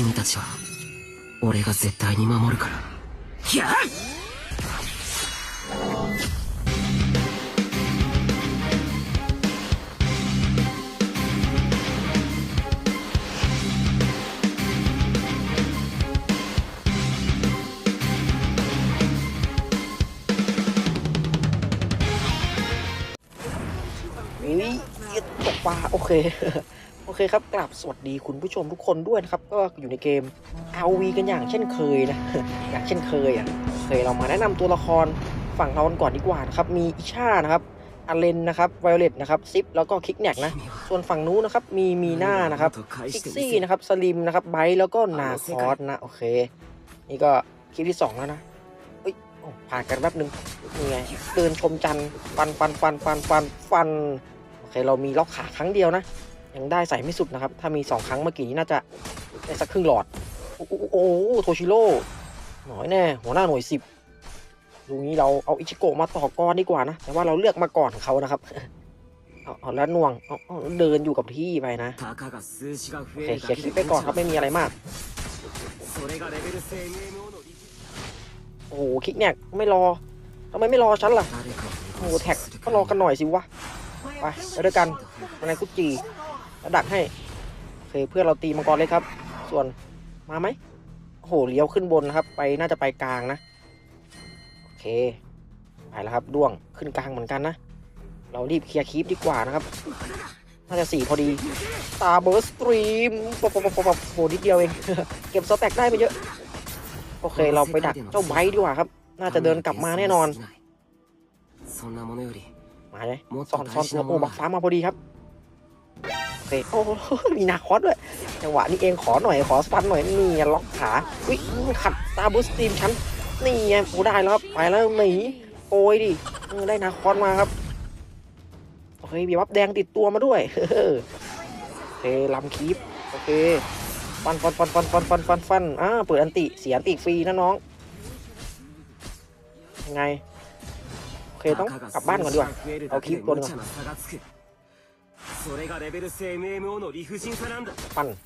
君たちは俺が絶対に守るからいや นี่ตกปลาโอเค โ อเคครับกลับสวัสดีคุณผู้ชมทุกคนด้วยนะครับ ก็อยู่ในเกม RV กันอย่างเช่นเคยนะ อย่างเช่นเคยอะโอเคเรามาแนะนำตัวละครฝั่งเราก่อนดีกว่านะครับ มีอิชานะครับอเลนนะครับไวโอเลตนะครับซิปแล้วก็คิกแนกนะ ส่วนฝั่งนู้นนะครับ มีมีหน้านะครับคิกซี่นะครับสลิมนะครับไบท์แล้วก็นาคอสนะ โอเค นี่ก็คลิปที่สองแล้วนะเอ้ยผ่านกันแป๊บนึงนี่ไงเดินชมจันฟันฟันฟันฟันฟันฟันโอเคเรามีล็อกขาครั้งเดียวนะ ยังได้ใส่ไม่สุดนะครับ ถ้ามี 2 ครั้งเมื่อกี้น่าจะได้สักครึ่งหลอด โอ้โหโทชิโร่หน่อยแน่ หัวหน้าหน่วยสิบดูนี้เราเอาอิชิโกะมาต่อก้อนดีกว่านะ แต่ว่าเราเลือกมาก่อนเขานะครับ เอาแล้วน่วงเดินอยู่กับที่ไปนะโอเคเขียนคลิปไปก่อนครับไม่มีอะไรมากโอ้โหคลิกเนี่ยไม่รอทำไมไม่รอฉันล่ะโอ้แท็กก็รอกันหน่อยสิวะไปเจอกันวันไหนกุจี แล้วดักให้โอเคเพื่อนเราตีมังกรเลยครับ ส่วนมาไหมโอ้โหเลี้ยวขึ้นบนนะครับ ไปน่าจะไปกลางนะโอเคไปแล้วครับด้วงขึ้นกลางเหมือนกันนะ เรารีบเคลียร์คีปดีกว่านะครับ น่าจะสี่พอดีตาเบอร์สตรีมปบปบปบโหนิดเดียวเองเก็บสแต็กได้ไปเยอะโอเคเราไปดักเจ้าไบดีกว่าครับ น่าจะเดินกลับมาแน่นอนมาเลยซ่อนซ่อนตัวโอ้บักฟ้ามาพอดีครับ เคโอ้โหมีนาคอสด้วยจังหวะนี้เองขอหน่อยขอสปันหน่อยนี่ล็อกขาอุ้ยขัดตาบูสตีมชั้นนี่ไงโอ้ได้แล้วครับไปแล้วหนีโอ้ยดิได้นาคอสมาครับโอเคมีวับแดงติดตัวมาด้วยโอเคลำคีปโอเคฟันฟันฟันฟันฟันฟันฟันฟันอ่าเปิดอันติเสียอันติฟรีนะน้องยังไงโอเคต้องกลับบ้านก่อนดีกว่าเอาคลิปตัวนึง それがレベル制 MMO の理不尽さなんだ ปั้น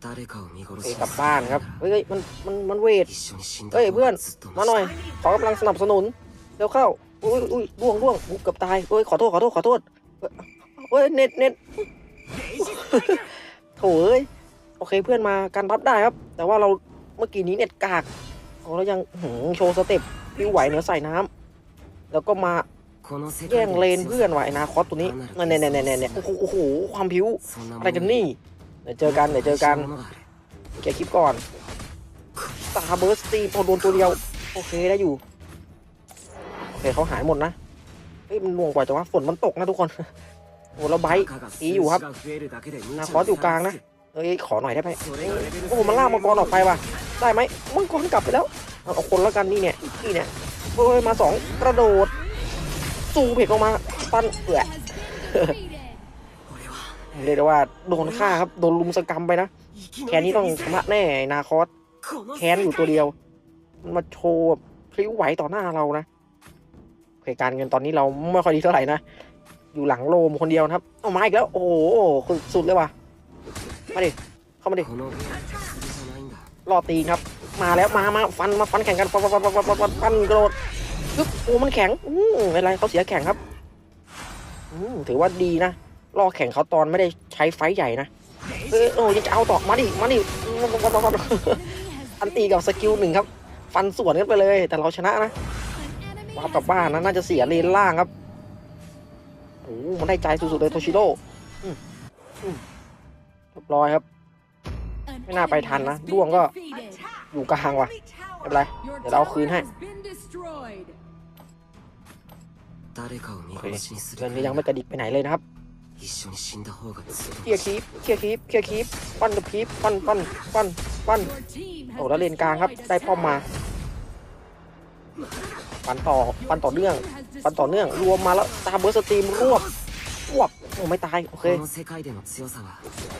誰かを見殺 โอเค し กลับบ้านครับเฮ้ยเฮ้ยมันมันมันเวท 一緒に死んだ เฮ้ยเพื่อน ずっと มาหน่อย ขอกำลังสนับสนุนเร็วเข้าอุ้ยอุ้ยล่วงล่วงอุ๊ยเกือบตายเฮ้ยขอโทษขอโทษขอโทษเฮ้ยเน็ตเน็ตโถเอ้ยโอเคเพื่อนมากันพับได้ครับ แต่ว่าเราเมื่อกี้นี้เน็ตกากโอ้แล้วยังหืมโชว์สเต็ปพิ้วไหวเหนือใส่น้ำแล้วก็มา この世 แย่งเลนเพื่อนไหวนะคอสตัวนี้เนี่ยเนี่ยเนี่ยโอ้โหความผิวอะไรกันนี่เดี๋ยวเจอกันเดี๋ยวเจอกันเก็บคลิปก่อนตาเบิร์สตีพอโดนตัวเดียว โอเคได้อยู่ โอเคเขาหายหมดนะเฮ้ยมันหน่วงกว่าแต่ว่าฝนมันตกนะทุกคนโอ้เราไบต์ตีอยู่ครับนาคอสอยู่กลางนะเอ้ยขอหน่อยได้ไหมโอ้โหมันล่ามังกรออกไปว่ะได้ไหมมังกรกลับไปแล้วเอาคนแล้วกันนี่เนี่ยนี่เนี่ยโอ้ยมาสองกระโดด ซูมเห็นออกมาปั้นเอือเรียกได้ว่าโดนฆ่าครับ โดนลุมสกรรมไปนะ แค่นี้ต้องชนะแน่นาคอสแคนอยู่ตัวเดียว มันมาโชว์พลิ้วไหวต่อหน้าเรานะเหตุการเงินตอนนี้เราไม่ค่อยดีเท่าไหร่นะ อยู่หลังโลมคนเดียวครับ เอามาอีกแล้ว โอ้โหสุดเลยว่ะ มาดิ เข้ามาดิรอตีครับ มาแล้ว มามาฟัน มาฟันแข่งกัน ฟันฟันฟันฟันฟันฟันกระโดด ปึ๊บโอ้มันแข็งอืมไม่เป็นไรเขาเสียแข่งครับอืมถือว่าดีนะรอแข่งเขาตอนไม่ได้ใช้ไฟใหญ่นะเออโอ้ยังจะเอาต่อมาดิมาดิอันตีกับสกิลหนึ่งครับ ฟันสวนกันไปเลย แต่เราชนะนะวาร์ปกลับบ้านนะน่าจะเสียเลนล่างครับโอ้โหมันได้ใจสุดๆเลยโทชิโร่เรียบร้อยครับ ไม่น่าไปทันนะด้วงก็อยู่กลางว่ะไม่เป็นไรเดี๋ยวเราเอาคืนให้ เรื่อนี้ยังไม่กระดิกไปไหนเลยนะครับเคลียร์คีปเคลียร์คีปเคลียร์คีปปั้นกับคีปปั้นปั้นปั้นปั้นโอ้แล้วเลนกลางครับ ได้ป้อมมาปั้นต่อปั้นต่อเนื่องปั้นต่อเนื่อง รวมมาแล้วตาเบอร์สตรีมรวบรวบโอ้ไม่ตาย โอเค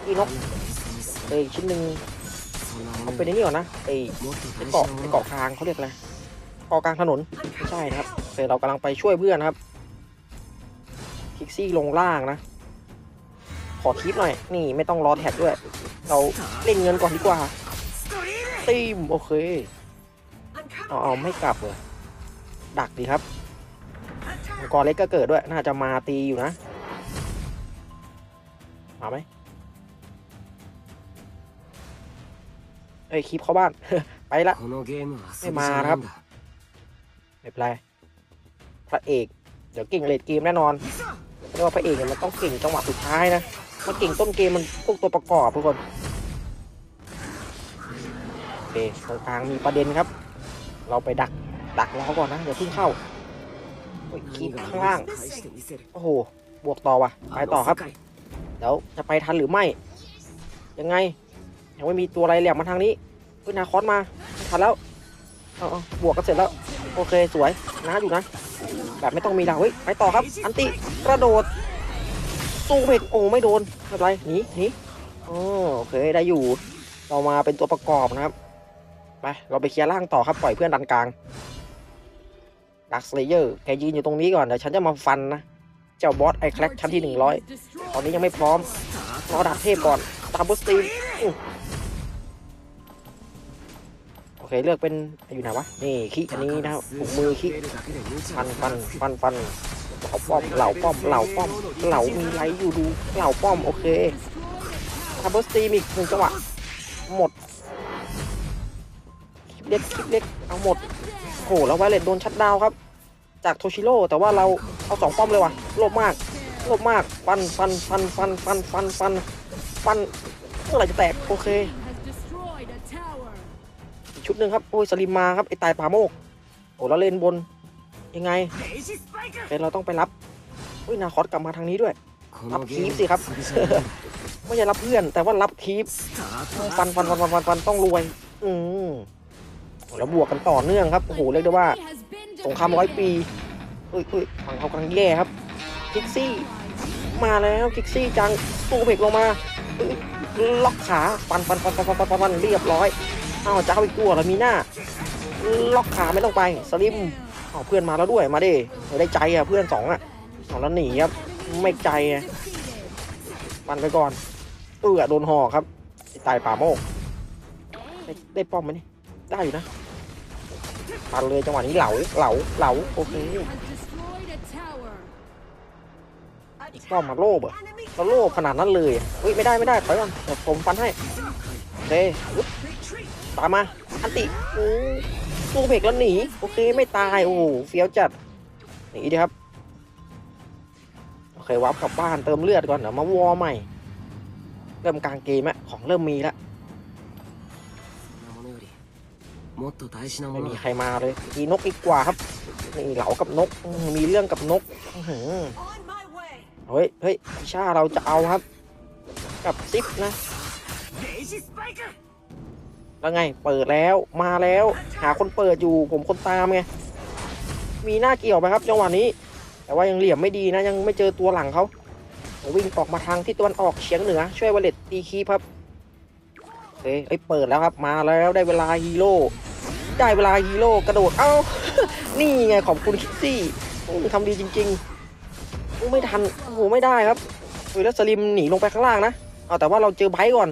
อีนกเอ้ยชิ้นหนึ่งเอาไปในนี่ก่อนนะเอ้เกาะเกาะกลางเขาเรียกอะไรเกาะกลางถนนไม่ใช่ครับ เคเรากำลังไปช่วยเพื่อนครับคลิกซี่ลงล่างนะ ขอทิปหน่อย นี่ไม่ต้องรอแท็กด้วย เราเล่นเงินก่อนดีกว่าตีมโอเคเอาเอาไม่กลับเลยดักดีครับมังกเล็กก็เกิดด้วย น่าจะมาตีอยู่นะ มาไหมเอ้ยคลิปเข้าบ้าน ไปละ ไม่มาครับ ไม่เป็นไร พระเอก เดี๋ยวเก่งเลดเกมแน่นอนเรียกว่าพระเอกเนี่ยมันต้องเก่งจังหวะสุดท้ายนะมันเก่งต้นเกมมันพวกตัวประกอบทุกคนโอเคตรงกลางมีประเด็นครับ เราไปดักดักรอก่อนนะเดี๋ยวพึ่งเข้าโอ้ยคีบข้างล่างโอ้โหบวกต่อว่ะไปต่อครับเดี๋ยวจะไปทันหรือไม่ ยังไงยังไม่มีตัวอะไรแหลมมาทางนี้เฮ้ยนาคอสมาทันแล้วเอาบวกก็เสร็จแล้ว โอเคสวยนะอยู่นะ แบบไม่ต้องมีดาวเฮ้ยไปต่อครับ อันติกระโดดสู้เพกโอ้ไม่โดนไม่เป็นไรหนีหนีอ๋อโอเคได้อยู่ เรามาเป็นตัวประกอบนะครับไปเราไปเคลียร์ล่างต่อครับปล่อยเพื่อนดันกลางดักสเลเยอร์แกยืนอยู่ตรงนี้ก่อนเดี๋ยวฉันจะมาฟันนะเจ้าบอสไอแคลกชั้นที่100ตอนนี้ยังไม่พร้อมรอดับเทพก่อนตามบุสตี เคเลือกเป็นอยู่ไหนวะนี่ขี้อันนี้นะครับถุงมือขี้ฟันฟันฟันฟันเหล่าป้อมเหล่าป้อมเหล่าป้อมเหล่ามีไรอยู่ดูเหล่าป้อมโอเคตามบุสตีมอีกหนึ่งจังหวะหมดคลิปเล็กคลิปเล็กเอาหมดโอ้โหแล้วไวเลตโดนชัดดาวครับ จากโทชิโร่แต่ว่าเราเอาสองป้อมเลยว่ะโลภมากโลภมากฟันฟันฟันฟันฟันฟันฟันฟันเมื่อไหร่จะแตกโอเคีกชุดหนึ่งครับ โอ้ยสลิมมาครับ ไอตายป่าโมก โอ้เราเล่นบน ยังไงเป็นเราต้องไปรับอุ้ยนาคอสกลับมาทางนี้ด้วย รับทีฟสิครับ ไม่ใช่รับเพื่อน แต่ว่ารับทีฟฟันฟันฟันฟันฟันฟันต้องรวย อืมแล้วบวกกันต่อเนื่องครับ โอ้โห เรียกได้ว่า สงครามร้อยปีเอ้ยเอ้ยฝั่งเขากำลังแย่ครับ คิกซี่ มาแล้วคิกซี่จังตูเบกลงมาล็อกขาฟันฟันฟันฟันฟันฟันเรียบร้อย อ้าวจะเอาอีกตัวเหรอมีหน้า ล็อกขาไม่ต้องไปสลิมเอาเพื่อนมาแล้วด้วยมาดิได้ใจอะเพื่อนสองอะเอาแล้วหนีครับไม่ใจอะฟันไปก่อนเออโดนห่อครับตายป่าโมกได้ได้ป้อมไหมนี่ได้อยู่นะฟันเลยจังหวะนี้เหลาเหลาเหลาโอเคอีกป้อมมาโลบเหรอเราโลบขนาดนั้นเลยอะเฮ้ยไม่ได้ไม่ได้ถอยก่อนผมฟันให้เคอุ๊บ ตามมาอันติโอ้ตู้เพกแล้วหนีโอเคไม่ตายโอ้เฟี้ยวจัดหนีดีครับโอเควับกลับบ้านเติมเลือดก่อนเดี๋ยวมาวอร์ใหม่ เริ่มกลางเกมแล้วของเริ่มมีแล้วไม่มีใครมาเลยมีนกอีกกว่าครับนี่เหลากับนกมีเรื่องกับนกเฮ้ยเฮ้ยพิชาเราจะเอาครับ กับซิปนะ แล้วไง เปิดแล้ว มาแล้ว หาคนเปิดอยู่ ผมคนตามไง มีหน้าเกี่ยวไปครับจังหวะนี้ แต่ว่ายังเหลี่ยมไม่ดีนะ ยังไม่เจอตัวหลังเขาวิ่งออกมาทางที่ตะวันออกเฉียงเหนือ ช่วยวอลเล็ตตีคีบครับโอเคเอ้ยเปิดแล้วครับ มาแล้วได้เวลาฮีโร่ ได้เวลาฮีโร่กระโดด เอ้า นี่ไงขอบคุณคิกซี่ทำดีจริงๆ ไม่ทัน โอ้โห ไม่ได้ครับเฮ้ยแล้วสลิมหนีลงไปข้างล่างนะ เอาแต่ว่าเราเจอไบร์ก่อน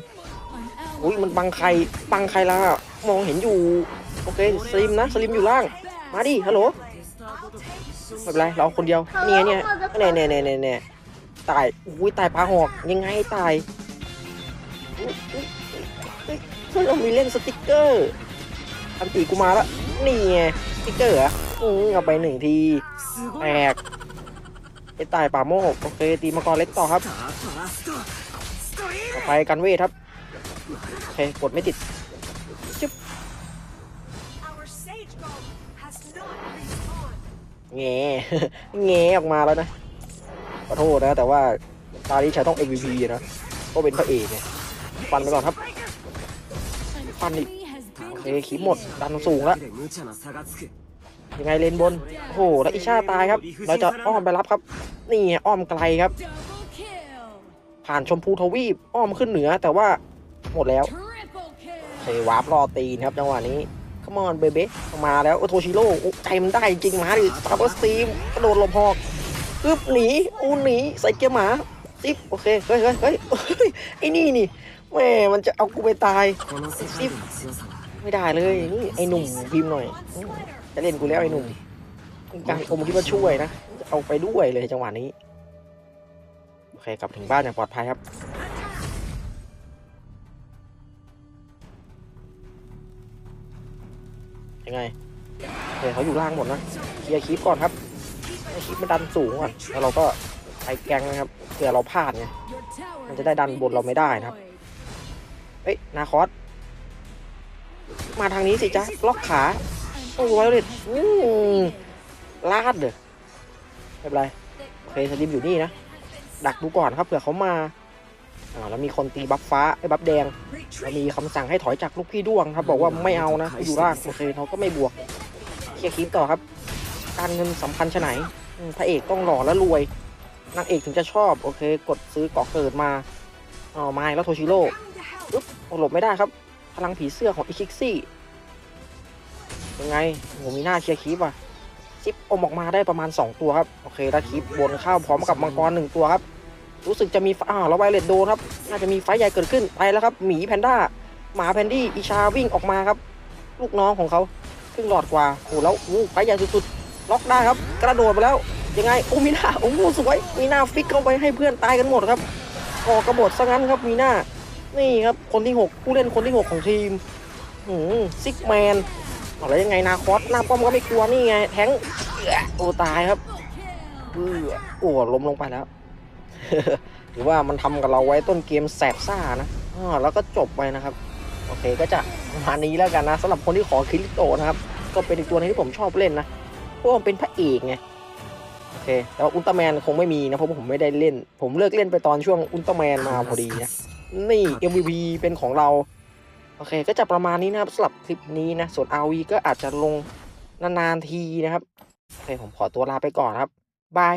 อุ้ยมันปังใครปังใครล่ะมองเห็นอยู่ โอเคสลิมนะสลิมอยู่ล่าง มาดิฮัลโหลไม่เป็นไรเราคนเดียวเนี่ยเนี่ยเนี่ยเนี่ยเนี่ยตายอุ้ยตายปลาหอกยังไงตายเพื่เรามีเล่นสติกเกอร์อันตีกูมาละนี่ไงสติกเกอร์อะอือเอาไปหนึ่งทีแตกไปตายป่าโมกโอเคตีมังกรเล็กต่อครับต่อไปกันเวทครับ โอเคกดไม่ติดจึ๊บเงี้เงี้ออกมาแล้วนะขอโทษนะ แต่ว่าตานี้ฉันต้อง MVP นะก็เป็นพระเอกไงฟันไปก่อนครับฟันอีกโอเคขีหมดดันสูงแล้วยังไงเลนบนโอ้โหแล้วอิชาตายครับ เราจะอ้อมไปรับครับ นี่อ้อมไกลครับ ผ่านชมพูทวีปอ้อมขึ้นเหนือแต่ว่า หมดแล้วเควาร์ปรอตีนครับจังหวะนี้ขมอนเบเบ้มาแล้วโอโทชิโร่ใจมันได้จริงมาดิสตอร์บัสตีมกระโดดลมหอกอึบหนีอูหนีใส่เกียร์หมาซิฟโอเคเฮ้ยเฮ้ยเฮ้ยไอ้นี่นี่แม่มันจะเอากูไปตายซิฟไม่ได้เลยนี่ไอ้หนุ่มพิมพ์หน่อย จะเล่นกูแล้วไอ้หนุ่มการอมคิดว่าช่วยนะเอาไปด้วยเลยจังหวะนี้โอเคกลับถึงบ้านอย่างปลอดภัยครับ ยังไงเดี๋ยวเขาอยู่ล่างหมดนะเคลียร์คลิปก่อนครับให้คลิปมันดันสูงก่อนแล้วเราก็ไปแกงนะครับเผื่อเราพลาดไงมันจะได้ดันบนเราไม่ได้นะครับเฮ้ยนาคอสมาทางนี้สิจ๊ะล็อกขาโอ้ไวเลตอืมลาดเด้อไม่เป็นไรโอเคสลิมอยู่นี่นะดักดูก่อนครับเผื่อเขามา อ่าแล้วมีคนตีบัฟฟ้าไอ้บัฟแดงแล้วมีคำสั่งให้ถอยจากลูกพี่ด้วงครับ บอกว่าไม่เอานะให้อยู่ล่างโอเคเราก็ไม่บวกเคลียร์คลิปต่อครับ การเงินสำคัญชะไหนอืมพระเอกต้องหล่อและรวยนางเอกถึงจะชอบโอเค กดซื้อเกาะเกิดมาอ๋อไม้แล้วโทชิโร่ปึ๊บโอ้หลบไม่ได้ครับ พลังผีเสื้อของอิคิกซี่ยังไงโหมีหน้าเคลียร์คีปอะซิปอมออกมาได้ประมาณ 2 ตัวครับ โอเคแล้วคีปบนเข้าพร้อมกับมังกรหนึ่งตัวครับ รู้สึกจะมีอ้าวแล้วไวเลตโดนครับน่าจะมีไฟใหญ่เกิดขึ้นไปแล้วครับหมีแพนด้าหมาแพนดี้อิชาวิ่งออกมาครับ ลูกน้องของเขาครึ่งหลอดกว่าโอ้แล้วอู้ไฟใหญ่สุดๆล็อกได้ครับ กระโดดไปแล้วยังไงโอ้มีหน้าโอ้สวยมีหน้าฟิกเข้าไปให้เพื่อนตายกันหมดครับก่อกระบฏซะงั้นครับมีหน้านี่ครับคนที่ 6 ผู้เล่นคนที่ 6 ของทีมหืมซิกแมนอาแล้วยังไงนาคอสหน้าป้อมก็ไม่กลัวนี่ไงแทงโอ้ตายครับเออโอ้ล้มลงไปแล้ว หรือว่ามันทำกับเราไว้ต้นเกมแสบซ่านะแล้วก็จบไปนะครับ โอเคก็จะประมาณนี้แล้วกันนะสำหรับคนที่ขอคริโตนะครับ ก็เป็นอีกตัวหนึงที่ผมชอบเล่นนะเพราะว่ามันเป็นพระเอกไงโอเคแต่ว่าอุลตร้าแมนคงไม่มีนะเพราะผมไม่ได้เล่น ผมเลิกเล่นไปตอนช่วงอุลตร้าแมนมาพอดีนะนี่ MVP เป็นของเราโอเค ก็จะประมาณนี้นะครับสำหรับคลิปนี้นะ ส่วน RV ก็อาจจะลงนานๆทีนะครับ โอเค ผมขอตัวลาไปก่อนครับ บาย